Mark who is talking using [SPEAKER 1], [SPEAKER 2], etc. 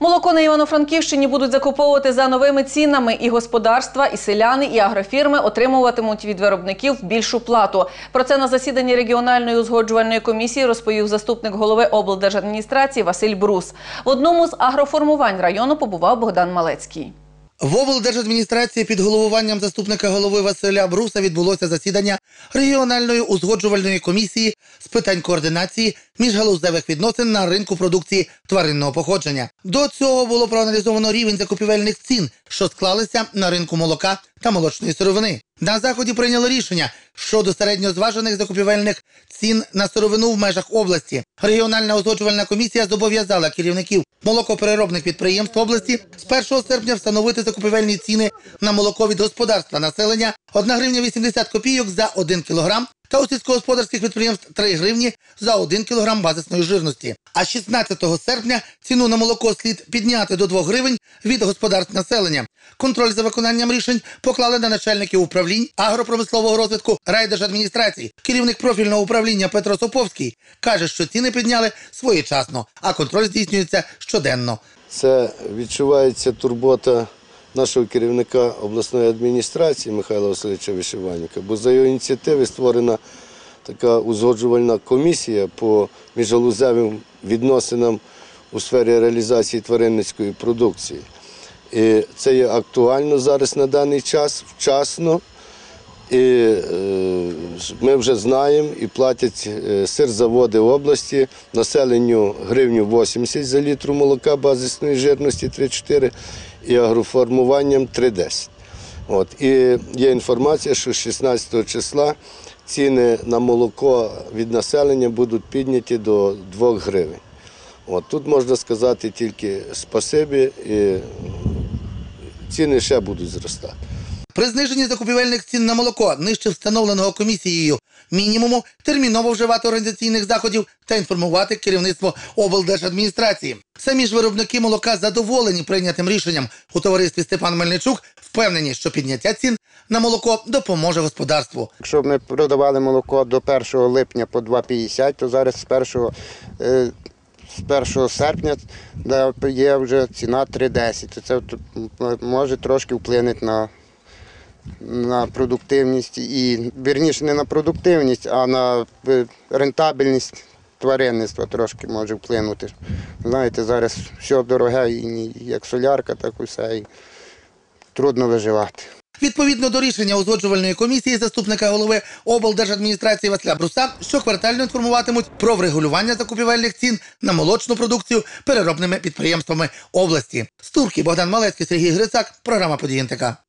[SPEAKER 1] Молоко на Івано-Франківщині будуть закуповувати за новими цінами, і господарства, і селяни, і агрофірми отримуватимуть від виробників більшу плату. Про це на засіданні регіональної узгоджувальної комісії розповів заступник голови облдержадміністрації Василь Брус. В одному з агроформувань району побував Богдан Малецький.
[SPEAKER 2] В облдержадміністрації під головуванням заступника голови Василя Бруса відбулося засідання регіональної узгоджувальної комісії з питань координації міжгалузевих відносин на ринку продукції тваринного походження. До цього було проаналізовано рівень закупівельних цін, що склалися на ринку молока та молочної сировини. На заході прийняло рішення щодо середньозважених закупівельних цін на сировину в межах області. Регіональна узгоджувальна комісія зобов'язала керівників молокопереробних підприємств області з 1 серпня встановити закупівельні ціни на молоко від господарства населення 1 гривня 80 копійок за 1 кілограм та у сільськогосподарських підприємств 3 гривні за 1 кілограм базисної жирності. А 16 серпня ціну на молоко слід підняти до 2 гривень від господарств населення. Контроль за виконанням рішень поклали на начальників управлінь агропромислового розвитку райдержадміністрації. Керівник профільного управління Петро Соповський каже, що ціни підняли своєчасно, а контроль здійснюється щоденно.
[SPEAKER 3] Це відчувається турбота нашого керівника обласної адміністрації Михайла Васильовича Вишиванника, бо за його ініціативи створена така узгоджувальна комісія по міжгалузевим відносинам у сфері реалізації тваринницької продукції. І це є актуально зараз на даний час, вчасно. І е, ми вже знаємо і платять е, сирзаводи області населенню гривню 80 за літру молока базисної жирності 3,4 і агроформуванням 3,10. От. І є інформація, що 16 числа ціни на молоко від населення будуть підняті до 2 гривень. От. Тут можна сказати тільки спасибі, і ціни ще будуть зростати.
[SPEAKER 2] При зниженні закупівельних цін на молоко нижче встановленого комісією мінімуму терміново вживати організаційних заходів та інформувати керівництво облдержадміністрації. Самі ж виробники молока задоволені прийнятим рішенням. У товаристві Степан Мельничук впевнені, що підняття цін на молоко допоможе господарству.
[SPEAKER 4] Якщо ми продавали молоко до 1 липня по 2,50, то зараз з 1, е, з 1 серпня є вже ціна 3,10. То Це може трошки вплинути на, на продуктивність і вірніше не на продуктивність, а на е, рентабельність тваринництва трошки може вплинути. Знаєте, зараз все дороге, і як солярка, так і все. І трудно виживати.
[SPEAKER 2] Відповідно до рішення узгоджувальної комісії заступника голови облдержадміністрації Василя Бруса, щоквартально інформуватимуть про врегулювання закупівельних цін на молочну продукцію переробними підприємствами області. З Турки Богдан Малецький, Сергій Грицак, програма «Події НТК».